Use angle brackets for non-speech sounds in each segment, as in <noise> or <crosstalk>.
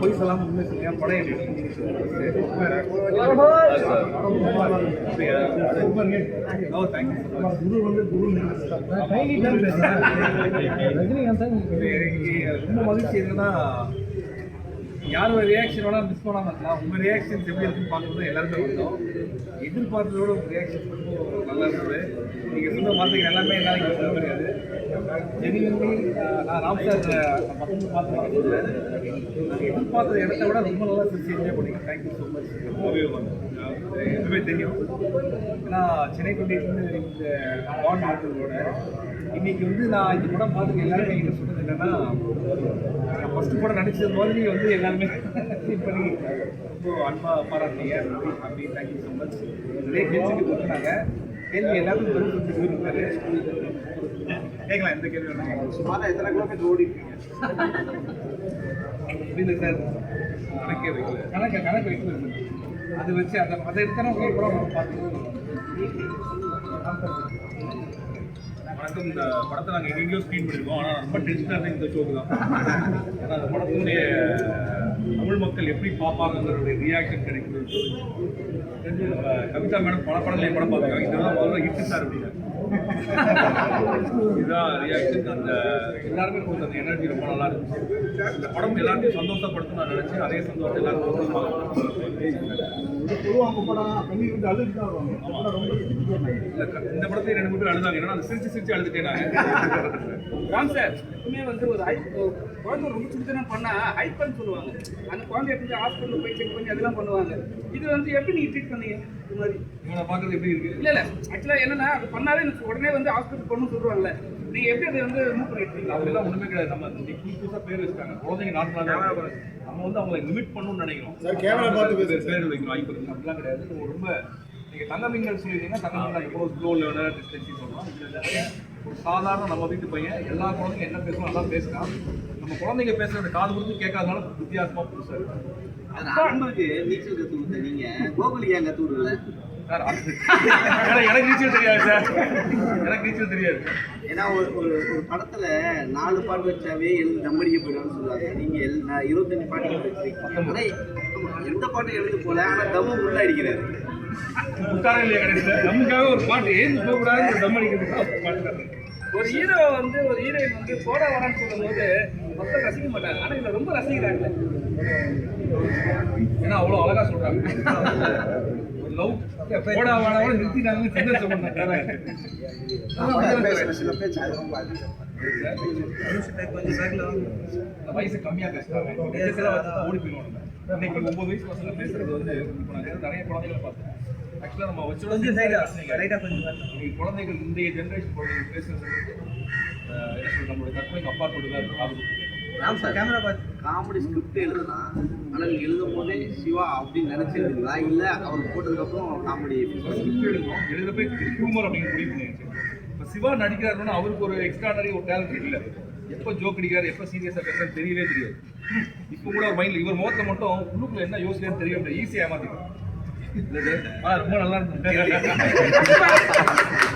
பொய் சொல்லாம உண்மை சொல்லுங்க படம் வந்து குரு <laughs> ரொம்ப மகிழ்ச்சி என்னன்னா யார் ரியாக்ஷன் வேணா மிஸ் பண்ணாம இருக்கலாம். உங்க ரியாக்ஷன் எப்படி இருக்குன்னு பார்க்கறது எல்லாருமே வந்தோம். எதிர்பார்த்ததோட உங்க ரியாக்ஷன் ரொம்ப நல்லா இருந்தது. நீங்க சொன்ன வார்த்தைகள் எல்லாமே என்னால இங்க சொல்ல முடியாது. ஜெனிவன்லி நான் ராம் சார் பக்கத்து பார்த்துருக்கேன் எதிர்பார்த்த இடத்த விட ரொம்ப நல்லா சிரிச்சு என்ஜாய் பண்ணீங்க தேங்க்யூ ஸோ மச் எப்பவுமே தெரியும். ஏன்னா சென்னை டுவெண்ட்டி இந்த பாண்ட் ஆட்களோட இன்னைக்கு வந்து நான் இந்த படம் பார்த்துட்டு எல்லாருமே என்கிட்ட சொன்னது என்னன்னா நான் ஃபர்ஸ்ட் படம் நடிச்சது மாதிரி வந்து எல்லாருமே. பண்ணி ரொம்ப அன்பா பாராட்டிங்க அப்படி தேங்க்யூ ஸோ மச் நிறைய கேள்வி கொடுத்தாங்க கேள்வி எல்லாருக்கும் பதில் போயிருக்காரு கேட்கலாம் எந்த கேள்வி வேணாலும் கேட்கலாம். சுமாரா எத்தனை கிலோமீட்டர் ஓடி இருக்கீங்க புரியுது சார். கணக்கே வைக்கல. கணக்கு கணக்கு வைக்கல. அது வச்சு அதை அதை எடுத்தாலும் உங்களுக்கு கூட நம்ம பார்த்து இந்த படத்தை நாங்கள் எங்கெங்கேயோ ஸ்க்ரீன் பண்ணியிருக்கோம் ஆனால் ரொம்ப டென்ஷனாக இருந்தது இந்த ஷோக்கு தான். ஏன்னா அந்த படத்தினுடைய தமிழ் மக்கள் எப்படி பார்ப்பாங்கங்கிறதுடைய ரியாக்ஷன் கிடைக்குது தெரிஞ்சு நம்ம கவிதா மேடம் பல படங்களையும் படம் பார்த்துருக்காங்க. இதெல்லாம் முதல்ல ஹிட்டு சார் அப்படின்னா இதுதான் ரியாக்ஷன் அந்த எல்லாருமே கொஞ்சம் அந்த எனர்ஜி ரொம்ப நல்லா இருந்துச்சு. இந்த படம் எல்லாத்தையும் சந்தோஷப்படுத்த நான் நினச்சேன். அதே சந்தோஷம் எல்லாருக்கும் இந்த படத்தை ரெண்டு மூணு பேர் அழுதாங்க. ஏன்னா அந்த சிரிச்சு சிரிச்சு அழுதுட்டேன் ராம் சார் எப்பவுமே வந்து ஒரு ஹை குழந்தை ரொம்ப சுத்தனம் பண்ணா ஹைப்பன்னு சொல்லுவாங்க. அந்த குழந்தைய எடுத்து ஹாஸ்பிட்டல் போய் செக் பண்ணி அதெல்லாம் பண்ணுவாங்க. இது வந்து எப்படி நீங்க ட்ரீட் பண்ணீங்க? இது மாதிரி. இவனை பார்க்கறது எப்படி இருக்கு? இல்ல இல்ல. ஆக்சுவலா என்னன்னா அது பண்ணாலே எனக்கு உடனே வந்து ஹாஸ்பிட்டல் போகணும்னு சொல்லுவாங்கல்ல நீங்க எப்படி அதை வந்து மூவ் பண்ணிருக்கீங்க அப்படிலாம் ஒண்ணுமே கிடையாது. நம்ம புதுசு புதுசா பேர் வச்சுட்டாங்க. குழந்தைங்க நாட்டு நம்ம வந்து அவங்களை லிமிட் பண்ணணும்னு நினைக்கிறோம். சார், camera பார்த்து. பேர் வைக்கணும். ஐம்பது அப்படிலாம் கிடையாது. ரொம்ப நீங்க தங்கமீன்கள் சொல்லிட்டீங்கன்னா தங்கமீன் எவ்வளோ ஸ்லோ லேர்னர் டிஸ்டன்சி நிறைய ஒரு சாதாரண நம்ம வீட்டு பையன் எல்லா குழந்தைங்க என்ன பேசணும் நல்லா பேசுறான். நம்ம குழந்தைங்க பேசுறது காது கொடுத்து கேட்காதனால வித்தியாசமா புதுசா இருக்கு. நீச்சல் கத்து கொடுத்த நீங்க கோகுலி ஏன் கத்து விடல சார் எனக்கு நீச்சல் தெரியாது சார். எனக்கு நீச்சல் தெரியாது. ஏன்னா ஒரு ஒரு ஒரு படத்துல நாலு பாட்டு வச்சாவே எழுந்து தம்மடிக்க போயிடும்னு சொல்லுவாங்க. நீங்க எல் நான் இருபத்தஞ்சு பாட்டு வச்சிருக்கீங்க எந்த பாட்டும் எழுந்து போல ஆனா தம்மு உள்ள அடிக்கிறாரு. உட்கார இல்லையா கிடையாது நமக்காக ஒரு பாட்டு ஏந்து போகக்கூடாது ஒரு தம் அடிக்கிறதுக்கு ஒரு பாட்டு. ஒரு ஹீரோ வந்து ஒரு ஹீரோயின் வந்து போட வரான்னு சொல்லும்போது மக்கள் ரசிக்க மாட்டாங்க. ஆனா இதை ரொம்ப ரசிக்கிறாங்க. ஏன்னா அவ்வளோ அழகா சொல்றாங்க. ஒரு லவ். போடா வாடா கூட நிறுத்திட்டாங்க சந்தோஷம் பண்ணாங்க வயசு கம்மியா பேசுறாங்க. ஓடி போயிடுவோம் நம்ம. இன்னைக்கு ஒன்பது வயசு பசங்க பேசுறது வந்து இப்போ நான் நிறைய குழந்தைகளை பார்த்தேன். ஆக்சுவலாக நம்ம வச்சு கொஞ்சம் சைடா ரைட்டா கொஞ்சம் இன்னைக்கு குழந்தைகள் இன்றைய ஜென்ரேஷன் குழந்தைகள் பேசுறது என்ன சொல்றது நம்மளுடைய கற்பனைக்கு அப்பாற்பட்டு தான் இருக்கு. காமெடி ஸ்கிரிப்ட் எழுதலாம் ஆனா நீங்க எழுதும் போதே சிவா அப்படின்னு நினைச்சு எழுதுங்களா இல்ல அவர் போட்டதுக்கு அப்புறம் காமெடி ஸ்கிரிப்ட் எழுதுவோம் எழுதப்போ ஹியூமர் அப்படிங்கிற முடிவு பண்ணியாச்சு இப்போ சிவா நடிக்கிறாருன்னா அவருக்கு ஒரு எக்ஸ்ட்ரானரி ஒரு டேலண்ட் இருக்குல்ல. எப்போ ஜோக் அடிக்கிறாரு எப்போ சீரியஸாக பேசுறாரு தெரியவே தெரியாது. இப்போ கூட ஒரு மைண்டில் இவர் முகத்தில் மட்டும் உள்ளுக்குள்ள என்ன யோசிக்கிறேன்னு தெரிய ஈஸியாக ஆ ரொம்ப நல்லா இருந்தது.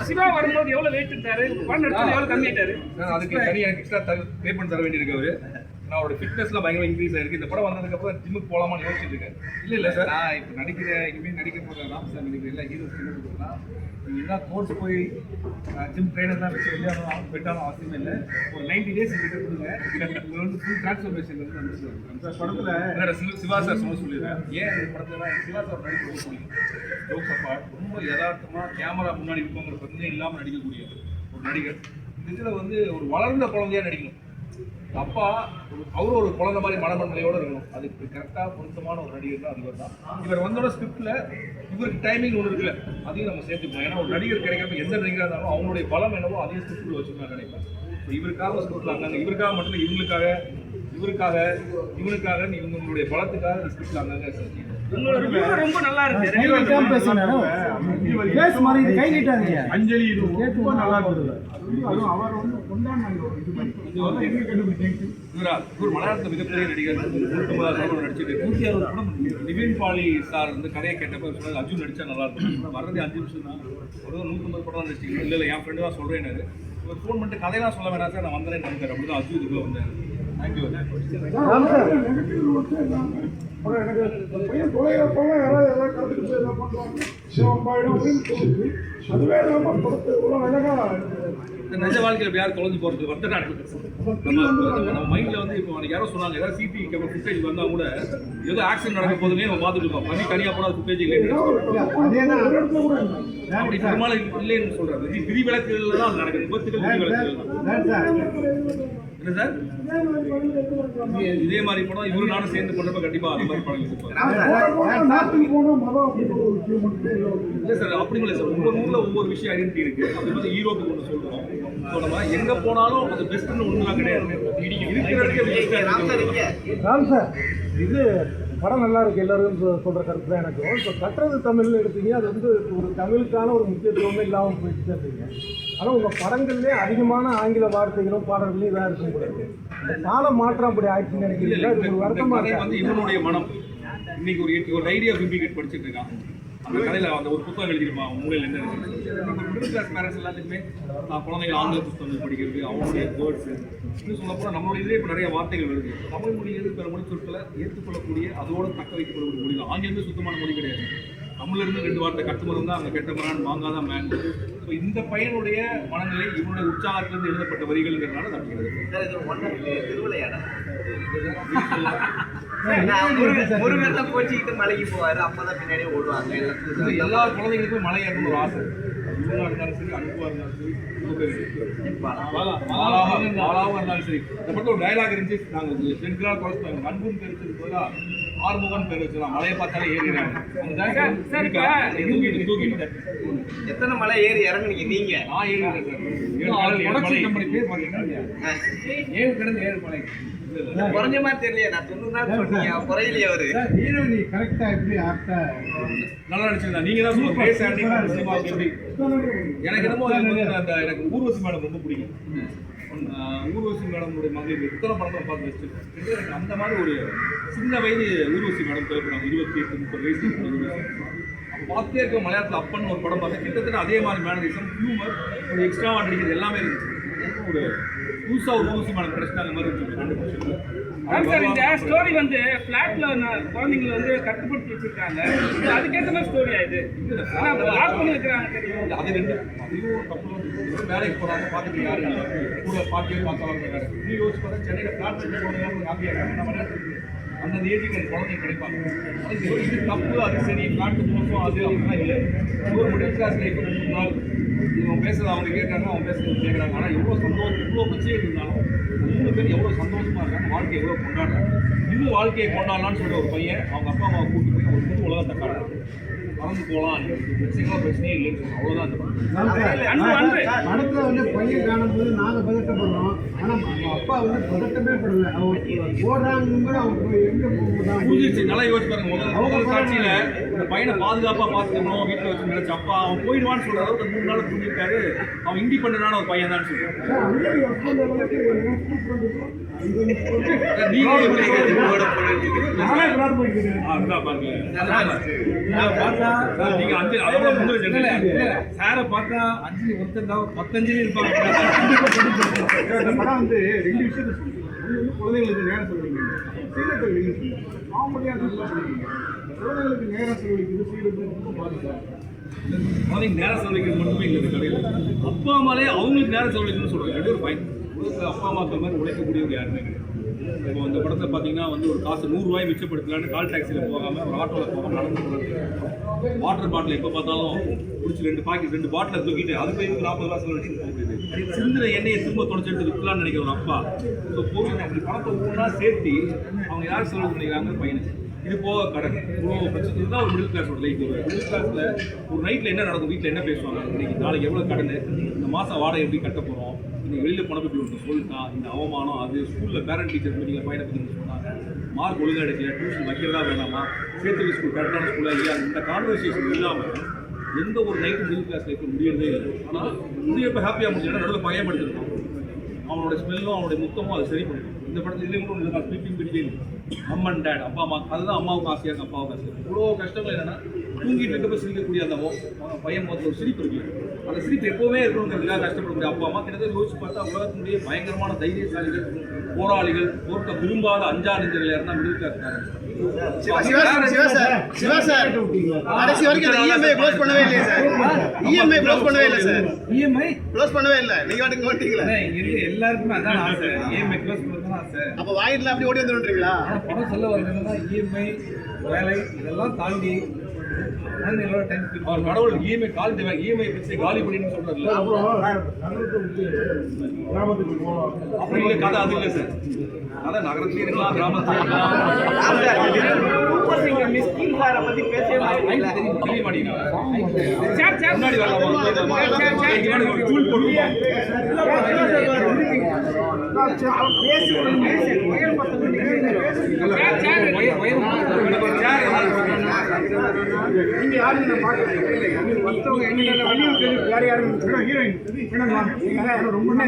சிவா வரும்போது எவ்வளவு வெயிட் இருந்தாரு படம் நடிச்சது எவ்வளவு கம்மியாயிட்டாரு? அதுக்கு தனி எனக்கு எக்ஸ்ட்ரா பே பண்ணி தர வேண்டியிருக்கு அவரு. நான் அவரோட ஃபிட்னஸ்லாம் பயங்கர இன்க்ரீஸ் ஆயிருக்கு. இந்த படம் வந்ததுக்கப்புறம் ஜிம்முக்கு போகலாமான்னு யோசிச்சுட்டு இருக்கேன். இல்லை இல்லை சார் நான் இப்போ நடிக்கிற இனிமேல் நடிக்க போகிற ராம் சார் நடிக்கிற எல்லா ஹீரோஸ் என்ன நீங்கள் என்ன கோர்ஸ் போய் ஜிம் ட்ரைனர் தான் வச்சு வெளியாகணும் போயிட்டாலும் அவசியம் இல்லை. ஒரு நைன்டி டேஸ் கிட்ட கொடுங்க. இது வந்து ஃபுல் டிரான்ஸ்ஃபர்மேஷன் வந்து வந்துச்சு அந்த படத்தில் என்னோட சிவ- சார் சொல்ல சொல்லிடுறேன். ஏன் இந்த படத்துல சிவா சார் நடிக்க ரொம்ப பிடிக்கும் ஜோக்ஸ் அப்பார்ட் ரொம்ப யதார்த்தமா கேமரா முன்னாடி இருக்கவங்க பிரச்சனை இல்லாமல் நடிக்கக்கூடிய ஒரு நடிகர். இதில் வந்து ஒரு வளர்ந்த குழந்தையா நடிக்கணும். அப்பா ஒரு அவர் ஒரு குழந்த மாதிரி மனமண்டலையோட இருக்கணும். அதுக்கு கரெக்டாக பொருத்தமான ஒரு நடிகர் தான் அதுவர் தான். இவர் வந்தோட ஸ்கிரிப்டில் இவருக்கு டைமிங் ஒன்று இருக்குல்ல அதையும் நம்ம சேர்த்துக்கணும் ஏன்னா ஒரு நடிகர் கிடைக்காம எந்த நடிகராக இருந்தாலும் அவங்களுடைய பலம் என்னவோ அதையும் ஸ்கிரிப்டில் வச்சுக்கணும் நினைப்பேன். இவருக்காக ஒரு ஸ்கிரிப்டில் அங்கங்க இவருக்காக மட்டும் இவங்களுக்காக இவருக்காக இவனுக்காக இவங்களுடைய பலத்துக்காக இந்த ஸ்கிரிப்டில் அங்கங்க செஞ்சு ரொம்ப நல்லா இருக்கு ரெண்டு அஞ்சலி இது ரொம்ப நல்லா இருந்தது. அவர் வந்து கொண்டாடினாங்க. ஒரு இது மாதிரி. கண்டுபிடிச்சீங்க இவரா இவர் மலையாளத்தில் மிகப்பெரிய நடிகர். நடிச்சிட்டு நூற்றி அறுபது படம் நிவின் பாலி சார் வந்து கதையை கேட்டப்ப அவர் சொன்னாரு அர்ஜுன் நடிச்சா நல்லா இருக்கும். வர்றதே அஞ்சு நிமிஷம் தான் ஒரு நூற்றம்பது படம் நடிச்சிங்க இல்லை இல்லை என் ஃப்ரெண்டு தான் சொல்கிறேன் இவர் ஃபோன் பண்ணிட்டு கதையெல்லாம் சொல்ல வேணாம் சார் நான் வந்தேன் நினைக்கிறேன் அப்படி தான் அர்ஜுன் இதுக்குள்ள வந்தேன் தேங்க்யூ சார் எனக்கு பையன் தொலைகிறப்பெல்லாம் யாராவது ஏதாவது கற்றுக்கிட்டு போய் பண்ணுவாங்க சிவம்பாயிடும் அப்படின்னு அதுவே நம்ம படத்தை இவ்வளோ அழகாக இந்த நிஜ வாழ்க்கையில் இப்போ யாரும் தொலைஞ்சு போகிறது வருத்த நம்ம மைண்டில் வந்து இப்போ யாரோ சொன்னாங்க ஏதாவது சிபி கேமரா ஃபுட்டேஜ் வந்தால் கூட ஏதோ ஆக்சிடென்ட் நடக்க போதுமே நம்ம பார்த்துட்டு இருக்கோம் பண்ணி தனியாக போனால் ஃபுட்டேஜ் இல்லை அப்படி பெரும்பாலும் இல்லைன்னு சொல்றாரு. இது விதி விலக்குகள்ல தான் நடக்குது. விபத்துகள் என்ன சார்? இதே மாதிரி படம் இவரு நானும் சேர்ந்து பண்றப்ப கண்டிப்பா அந்த மாதிரி படம் இல்லை. சார் அப்படி இல்லை சார் ஒவ்வொரு ஊர்ல ஒவ்வொரு விஷயம் ஐடென்டிட்டி இருக்கு. அப்படி வந்து ஈரோப்புக்கு ஒன்று சொல்றோம். நம்ம எங்க போனாலும் அது பெஸ்ட்னு ஒண்ணுலாம் கிடையாது. இருக்கிற இடத்துக்கு இது படம் நல்லா இருக்கு எல்லாரும் சொல்கிற சொல்ற கருத்து தான் எனக்கு. இப்போ கட்டுறது தமிழ்னு எடுத்தீங்க அது வந்து ஒரு தமிழுக்கான ஒரு முக்கியத்துவமே இல்லாமல் போயிட்டு இருக்கீங்க ஆனால் உங்கள் படங்கள்லேயே அதிகமான ஆங்கில வார்த்தைகளும் பாடல்களும் இதாக இருக்கும் கூடாது இந்த கால மாற்றம் அப்படி ஆயிடுச்சுன்னு நினைக்கிறீங்களா? இது ஒரு வருத்தமாக வந்து மனம். இன்னைக்கு ஒரு ஒரு ஐடியா பிம்பிகேட் படிச்சுட்டு இருக்கான். அந்த கதையில அந்த ஒரு புத்தகம் எழுதிருமா அவன் மூலையில என்ன இருக்கு? மிடில் கிளாஸ் பேரண்ட்ஸ் எல்லாத்துக்குமே குழந்தைங்க ஆங்கில புத்தகங்கள் படிக்கிறது அவங்களுடைய வேர்ட்ஸ் இன்னும் சொல்லப்போ போனால் நம்மளுடைய இதே இப்போ நிறைய வார்த்தைகள் வருது. தமிழ் மொழி பிற மொழி சொற்களை ஏற்றுக்கொள்ளக்கூடிய அதோட தக்க வைக்கப்படக்கூடிய மொழி தான் ஆங்கிலமே சுத்தமான மொழி கிடையாது. தமிழ்ல இருந்து ரெண்டு வார்த்தை கட்டுமரம் தான் அங்கே கெட்ட மரான் மாங்காதான் மேங்கோ ஸோ இந்த பையனுடைய மனநிலை இவனுடைய உற்சாகத்திலிருந்து எழுதப்பட்ட வரிகள்ங்கிறதுனால <laughs> நான் முருகன் தான் கோச்சிக்கிட்டு மலைக்கு போவாரு அப்பதான் பின்னாடியே ஓடுவாங்க. எல்லா குழந்தைங்களுக்கும் மலை ஏறணும்னு ஒரு ஆசை. இவங்களா இருந்தாலும் சரி அனுப்புவா இருந்தாலும் சரி பாலாவா இருந்தாலும் சரி. இந்த படத்துல ஒரு டைலாக் இருந்துச்சு. நாங்கள் சென்ட்ரலாக குறைச்சிட்டாங்க அன்புன்னு பேர் வச்சது போதா ஆறுமுகன் பேர் வச்சிடலாம் மலையை பார்த்தாலே ஏறிடுறாங்க தூக்கிட்டு எத்தனை மலை ஏறி இறங்குனீங்க நீங்க? நான் ஏறிடுறேன் சார். ஏழு கடந்து ஏழு மலை குறைஞ்ச மாதிரி தெரியலையே. நான் தொண்ணூறு நாள் சொன்னீங்க. குறையிலையே அவரு. நீ கரெக்டாக எப்படி ஆக்டா நல்லா நடிச்சிருந்தா. நீங்க தான் சொல்லுங்க. பேச எனக்கு என்னமோ அந்த எனக்கு ஊர்வசி மேடம் ரொம்ப பிடிக்கும். ஊர்வசி மேடமுடைய மகள் எத்தனை படத்தை பார்த்து வச்சிருக்கேன். எனக்கு அந்த மாதிரி ஒரு சின்ன வயது ஊர்வசி மேடம் தேவைப்படாங்க இருபத்தி எட்டு முப்பது வயசு முப்பது பார்த்தே இருக்க மலையாளத்தில் அப்பன் ஒரு படம் பார்த்தேன். கிட்டத்தட்ட அதே மாதிரி மேனரிசம் ஹியூமர் ஒரு எக்ஸ்ட்ராவாக நடிக்கிறது எல்லாமே இருந்துச்சு. ஒரு புதுசாக ஒரு ஊர்வசி மேடம் கிடைச்சிட்டாங்க மாதிரி இருந்துச்சு. ரெண்டு சார் இந்த ஸ்டோரி வந்து ஃபிளாட்ல குழந்தைங்களை வந்து கட்டுப்படுத்தி வச்சிருக்காங்க. அதுக்கேற்ற மாதிரி ஸ்டோரி ஆயிடுது ஆனா லாக் பண்ணி வைக்கிறாங்க அது ரெண்டு. அதையும் ஒரு கப்பல் வேலைக்கு போறாங்க பார்த்துட்டு யாரு இல்லை. கூட பாட்டியே பார்த்தா இருக்காரு நீ யோசிச்சு பார்த்தா சென்னையில் பிளாட் பண்ணி போனவங்க ஹாப்பியாக இருக்காங்க நம்ம நேரத்துக்கு அந்த ஏஜுக்கு அந்த குழந்தைங்க கிடைப்பாங்க. அது இது தப்பு அது சரி பிளாட் மோசம் அது அப்படிலாம் இல்லை. ஒரு மிடில் கிளாஸ் லைஃப் மூணு நாள் இவன் பேசுறது அவங்க கேட்குறாங்க அவன் பேசுறது கேட்குறாங்க. ஆனால் எவ்வளோ சந்தோஷம் இவ்வளோ பிரச்சனைகள் இருந்தாலும் மூணு பேர் எவ்வளோ சந்தோஷம் வாழ்க்கையை எவ்வளோ கொண்டாடுறாங்க? இன்னும் வாழ்க்கையை கொண்டாடலாம்னு சொல்ற ஒரு பையன் அவங்க அப்பா அம்மாவை கூப்பிட்டு போய் ஒரு புது உலகத்தை காட்டுறாங்க பறந்து போகலாம் பிரச்சனைகளோ பிரச்சனையே இல்லைன்னு சொல்றோம் அவ்வளோதான் அந்த படத்துல வந்து பையன் காணும்போது நாங்க பதட்டப்படுறோம். ஆனா அவங்க அப்பா வந்து பதட்டமே படல. அவங்க ஓடுறாங்க அவங்க எங்க போகுதான். புரிஞ்சிருச்சு. நல்லா யோசிச்சு பாருங்க. முதல் முதல் காட்சியில இந்த பையனை பாதுகாப்பா பாத்துக்கணும் வீட்டுல வச்சு நினைச்ச அப்பா அவன் போயிடுவான்னு சொல்ற அளவுக்கு மூணு நாள் புரிஞ்சிருக்காரு அவன் இண்டிபெண்டான ஒரு பையன் தான் சொல்றான். நீங்க பார்த்தா நீங்க அஞ்சு அதோட சாரை பார்த்தா தான் இருப்பாங்க படம் வந்து ரெண்டு விஷயத்தை சொல்லுங்க வந்து குழந்தைங்களுக்கு நேரம் செலவழிக்கணும் சொல்லுங்க காமெடியாக நல்லா குழந்தைங்களுக்கு நேரம் செலவழிக்கிறது சீரத்தை ரொம்ப குழந்தைங்க நேரம் செலவழிக்கிறது மட்டுமே இல்லை இந்த கடையில். அப்பா அம்மாலே அவங்களுக்கு நேரம் செலவழிக்கணும்னு சொல்றாங்க. ரெண்டு ஒரு பாயிண்ட் அப்பா அம்மா மாதிரி உழைக்கக்கூடியவங்க யாருமே கிடையாது. இப்போ அந்த படத்தை பார்த்தீங்கன்னா வந்து ஒரு காசு நூறுரூவாய் மிச்சப்படுத்தலான்னு கால் டாக்ஸியில் போகாமல் ஒரு ஆட்டோவில் போகாமல் நடந்து போகிறது வாட்டர் பாட்டில் எப்போ பார்த்தாலும் பிடிச்சி ரெண்டு பாக்கெட் ரெண்டு பாட்டிலை தூக்கிட்டு அது போய் நாற்பது ரூபா செலவு போகுது சிந்திர எண்ணெயை திரும்ப தொடச்சிட்டு விற்கலாம்னு நினைக்கிற ஒரு அப்பா. ஸோ போய் அப்படி பணத்தை ஒவ்வொன்றா சேர்த்து அவங்க யார் செலவு பண்ணிக்கிறாங்க? பையனுக்கு இது போக கடன். இவ்வளோ பிரச்சனை. இதுதான் ஒரு மிடில் கிளாஸோட லைஃப் ஒரு மிடில் கிளாஸில் ஒரு நைட்டில் என்ன நடக்கும்? வீட்டில் என்ன பேசுவாங்க? இன்றைக்கி நாளைக்கு எவ்வளோ கடன்? இந்த மாதம் வாடகை எப்படி கட்ட போகிறோம் இன்னைக்கு வெளியில் போனப்போ இப்படி ஒருத்தர் சொல்லிட்டான். இந்த அவமானம் அது ஸ்கூலில் பேரண்ட் டீச்சர் மீட்டிங்கில் பையனை பற்றி சொன்னாங்க. மார்க் ஒழுங்காக எடுக்கல டியூஷன் வைக்கிறதா வேணாமா சேர்த்து ஸ்கூல் கரெக்டான ஸ்கூலாக இல்லையா? இந்த கான்வர்சேஷன் இல்லாமல் எந்த ஒரு நைட்டு மிடில் கிளாஸ் லைஃப் முடியறதே இல்லை. ஆனால் முடியப்போ ஹாப்பியாக முடிஞ்சா நடுவில் பயம் படுத்துருக்கான் அவனோட ஸ்மெல்லும் அவனுடைய முத்தமும் அதை சரி பண்ணிடும். இந்த படத்தில் இதுலேயும் கூட ஒன்று ஸ்பீக்கிங் பிட்வீன் அம்மா அண்ட் டேட் அப்பா அம்மா அதுதான் அம்மாவுக்கு ஆசையாக அப்பாவுக்கு ஆசையாக இவ்வளோ கஷ்டங்கள் என்னென்னா தூங்கிட்டு இருக்கப்ப சிரிக்கக்கூடிய அந்த மோ- பையன் முகத்துல ஒரு சிரிப்பு இருக்கு அந்த சிரிப்பு எப்பவுமே இருக்கணுங்கிறதுக்காக கஷ்டப்படக்கூடிய அப்பா அம்மா கிட்டத்தட்ட யோசிச்சு பார்த்தா உலகத்தினுடைய பயங்கரமான தைரியசாலிகள் போராளிகள் போர்க்க விரும்பாத அஞ்சா நெஞ்சர்கள் இருந்தால் middle class Siva sir Siva sir Siva sir. கடைசி வரைக்கும் இஎம்ஐ க்ளோஸ் பண்ணவே இல்லையே சார். இஎம்ஐ க்ளோஸ் பண்ணவே இல்லை சார். இஎம்ஐ க்ளோஸ் பண்ணவே இல்லை. நீங்க வாட்டுக்கு எல்லாருக்குமே அதான் ஆசை. இஎம்ஐ க்ளோஸ் பண்ணணும் ஆசை. அப்ப வாங்கிட்டுல அப்படி ஓடி வந்துடுறீங்களா ஆனா படம் சொல்ல வருதுன்னா இஎம்ஐ வேலை இதெல்லாம் தாண்டி அவர் கடவுள் இஎம்ஐ காலி தேவை இஎம்ஐ பிரச்சனை காலி பண்ணின்னு சொல்றாருல்ல அப்படி இல்லை கதை அது இல்லை சார் கதை நகரத்துலயும் இருக்கலாம் கிராமத்துலயும் இருக்கலாம் சூப்பர் சிங்கர் மிஸ்கின் சாரை பத்தி பேசவே மாட்டீங்களா தெரிய மாட்டேங்கிறாங்க சார் சார் முன்னாடி வரலாமா நீங்க யாரும் வெளியூர் வேற யாரும் ஹீரோயின் ரொம்ப எங்களுக்காக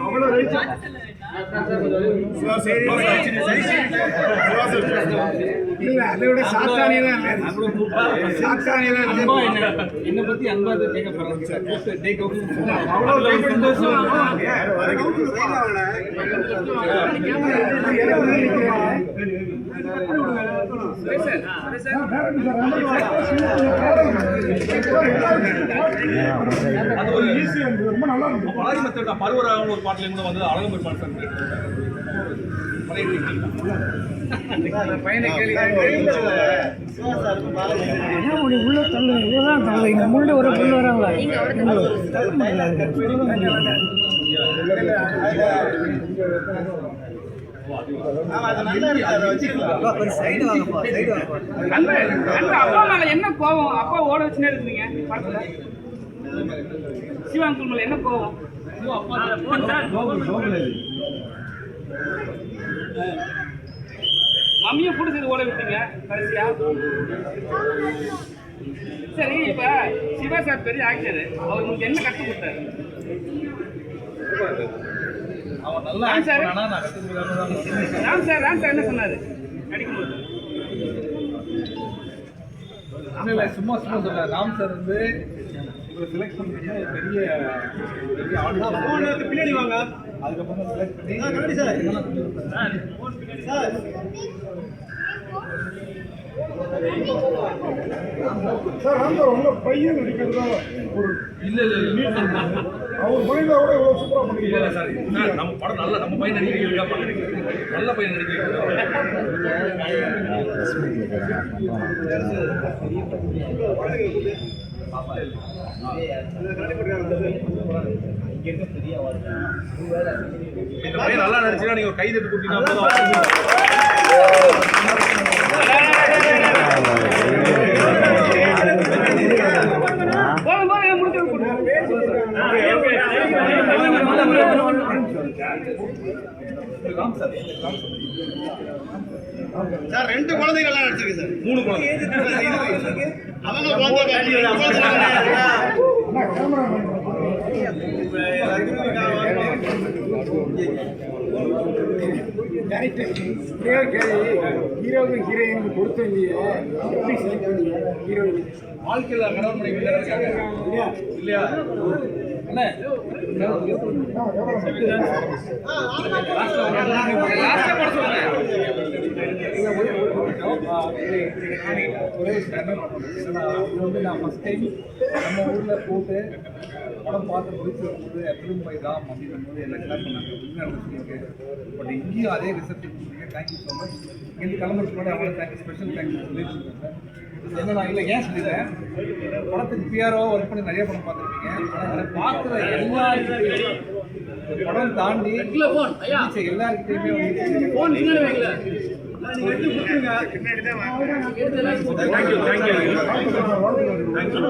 அவ்வளவு கைது கொஞ்சம் அதை விட சாத்தானியெல்லாம் என்ன பத்தி அன்பா கேட்க போறாங்க அது ஒரு ஈஸியாக இருந்தது ரொம்ப நல்லா இருந்தது பழகி மெத்தட் பருவராக ஒரு பாட்டுல இருந்து வந்து அழகம் பெருமாள் சார். உள்ள தள்ளு இதுதான் தள்ளு இங்க முள்ளு ஒரு புல் வராங்களா அப்பா என்ன கோவம் அப்பா ஓட வச்சுனே இருந்தீங்க சிவாங்க என்ன கோவம் மம்மியை பிடிச்சது ஓட விட்டீங்க கடைசியா? சரி இப்ப சிவா சார் பெரிய ஆக்டர் அவர் உங்களுக்கு என்ன கற்றுக் கொடுத்தாரு? அவன் நல்லா sir. Ram sir Ram sir என்ன சொன்னாரு? நடிக்கும்போது. இல்ல சும்மா சும்மா சொல்ல ராம் சார் வந்து இவரை செலக்ட் பண்ணி ஒரு பெரிய பெரிய ஆடிஷன் பின்னாடி வாங்க. அதுக்கப்புறம் செலக்ட் பண்ணி சார். சார் சார் அந்த உங்க பையன் நடிக்கிறது தான் ஒரு இல்ல இல்ல அவர் மனிதா கூட இவ்வளோ சூப்பராக இல்ல பண்ணிக்கிறார் இல்ல சார். நம்ம படம் நல்ல நம்ம பையன் நடிக்கிறீங்க நல்ல பையன் நடிக்கிறீங்க நல்லா நடிச்சுன்னா நீங்க ஒரு கை சார் ரெண்டு குழந்தைங்க எல்லாம் நடிச்சிருக்கு சார். மூணு குழந்தை. அவங்க ஹீரோவுக்கு ஹீரோயின் கொடுத்து ஹீரோயின் வாழ்க்கையில கணவன் மனைவி இல்லையா இருக்காங்க. இல்லையா? அண்ணே லாஸ்டா போட சொல்லுங்க ஒரே இது வந்து நான் ஃபஸ்ட் டைம் நம்ம ஊரில் போட்டு படம் பார்த்து முடிச்சு வரும்போது திரும்ப தான் அப்படின்னும் போது எல்லாம் கிளாஸ் பண்ணாங்க. சொல்லிட்டு. பட் இங்கேயும் அதே ரிசப்ஷன் கொடுத்தீங்க. தேங்க்யூ ஸோ மச் இங்கே கிளம்புறதுக்கு முன்னாடி அவங்கள thank you special thank you சொல்லியிருக்கேன் சார் என்ன நான் இல்லை ஏன் சொல்லிடுறேன் படத்துக்கு பிஆர்ஓ ஒர்க் பண்ணி நிறைய படம் பார்த்துருப்பீங்க. ஆனால் அதை பார்க்குற இந்த படம் தாண்டி எல்லாருக்கிட்டையுமே தேங்க்யூ தேங்க்யூ தேங்க்யூ